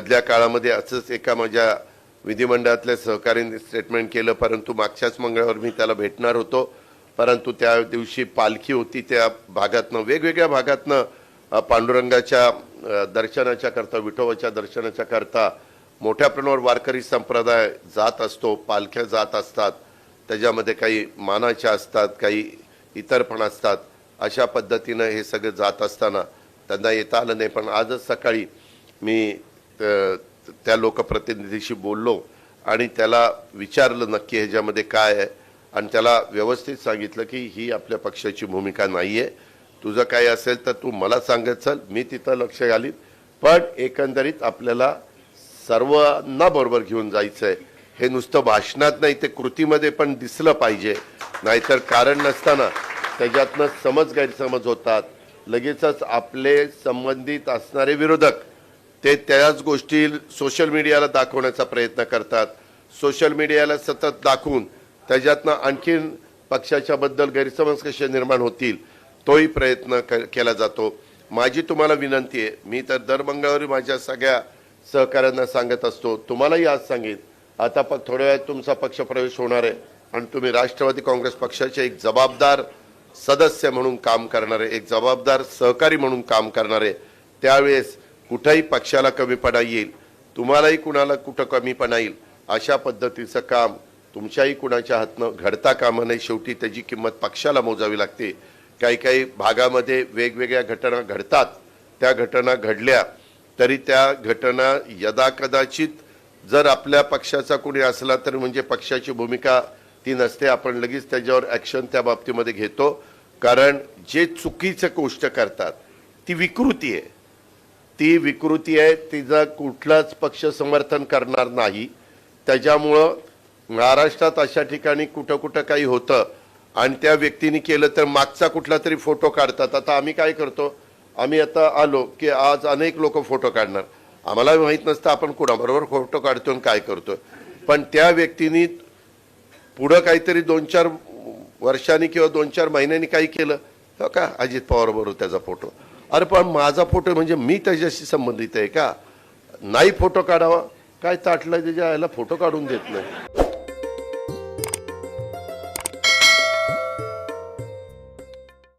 मधल्या काळामध्ये असंच एका माझ्या विधिमंडळातल्या सहकार्याने स्टेटमेंट केलं परंतु मागच्याच मंगळवार मी त्याला भेटणार होतो. परंतु त्या दिवशी पालखी होती त्या भागातनं वेगवेगळ्या भागातनं पांडुरंगाच्या दर्शनाच्याकरता दर्शनाच्या करता विठोबाच्या दर्शनाच्या करता मोठ्या प्रमाणावर वारकरी संप्रदाय जात असतो पालख्या जात असतात त्याच्यामध्ये काही मानाच्या असतात काही इतर पण असतात अशा पद्धतीनं हे सगळं जात असताना त्यांना येता आलं नाही. पण आजच सकाळी मी त्या लोकप्रतिनिधीशी बोललो आणि त्याला विचारलं नक्की ह्याच्यामध्ये काय आहे. आणि त्याला व्यवस्थित सांगितलं की ही आपल्या पक्षाची भूमिका नाही आहे तुझं काय असेल तर तू मला सांगत चल मी तिथं लक्ष घालीन. पण एकंदरीत आपल्याला सर्वांना बरोबर घेऊन जायचं आहे हे नुसतं भाषणात नाही ते कृतीमध्ये पण दिसलं पाहिजे. नाहीतर कारण नसताना त्याच्यातनं समज गैरसमज होतात. लगेचच आपले संबंधित असणारे विरोधक ते त्याच गोष्टी सोशल मीडियाला दाखवण्याचा प्रयत्न करतात. सोशल मीडियाला सतत दाखवून त्याच्यातनं आणखीन पक्षाच्याबद्दल गैरसमज कसे निर्माण होतील तोही प्रयत्न क- केला जातो. माझी तुम्हाला विनंती आहे मी तर दर मंगळवारी माझ्या सगळ्या सहकाऱ्यांना सांगत असतो तुम्हालाही आज सांगेन आता प थोड्या वेळात तुमचा पक्ष प्रवेश होणार आहे आणि तुम्ही राष्ट्रवादी काँग्रेस पक्षाचे एक जबाबदार सदस्य म्हणून काम करणारे एक जबाबदार सहकारी म्हणून काम करणारे त्यावेळेस कुठंही पक्षाला कमीपणा येईल तुम्हालाही कुणाला कुठं कमीपणा येईल अशा पद्धतीचं काम तुमच्याही कुणाच्या हातनं घडता कामा नये. शेवटी त्याची किंमत पक्षाला मोजावी लागते. काही काही भागामध्ये वेगवेगळ्या घटना घडतात. त्या घटना घडल्या तरी त्या घटना यदा कदाचित जर आपल्या पक्षाचा कोणी असला तर म्हणजे पक्षाची भूमिका ती नसते. आपण लगेच त्याच्यावर ॲक्शन त्या बाबतीमध्ये घेतो. कारण जे चुकीचं गोष्ट करतात ती विकृती आहे. ती विकृती आहे तिचा कुठलाच पक्ष समर्थन करणार नाही. त्याच्यामुळं महाराष्ट्रात अशा ठिकाणी कुठं कुठं काही होतं आणि त्या व्यक्तीने केलं तर मागचा कुठला तरी फोटो काढतात. आता आम्ही काय करतो? आम्ही आता आलो की आज अनेक लोक फोटो काढणार. आम्हाला माहीत नसतं आपण कुणाबरोबर फोटो काढतो आणि काय करतो पण त्या व्यक्तीने पुढं काहीतरी दोन चार वर्षांनी किंवा दोन चार महिन्यांनी काही केलं. हो का? अजित पवार बरोबर त्याचा फोटो. अरे पण माझा फोटो म्हणजे मी त्याच्याशी संबंधित आहे का? नाही फोटो काढावा? काय ताटला त्याच्या आईला फोटो काढून देत नाही.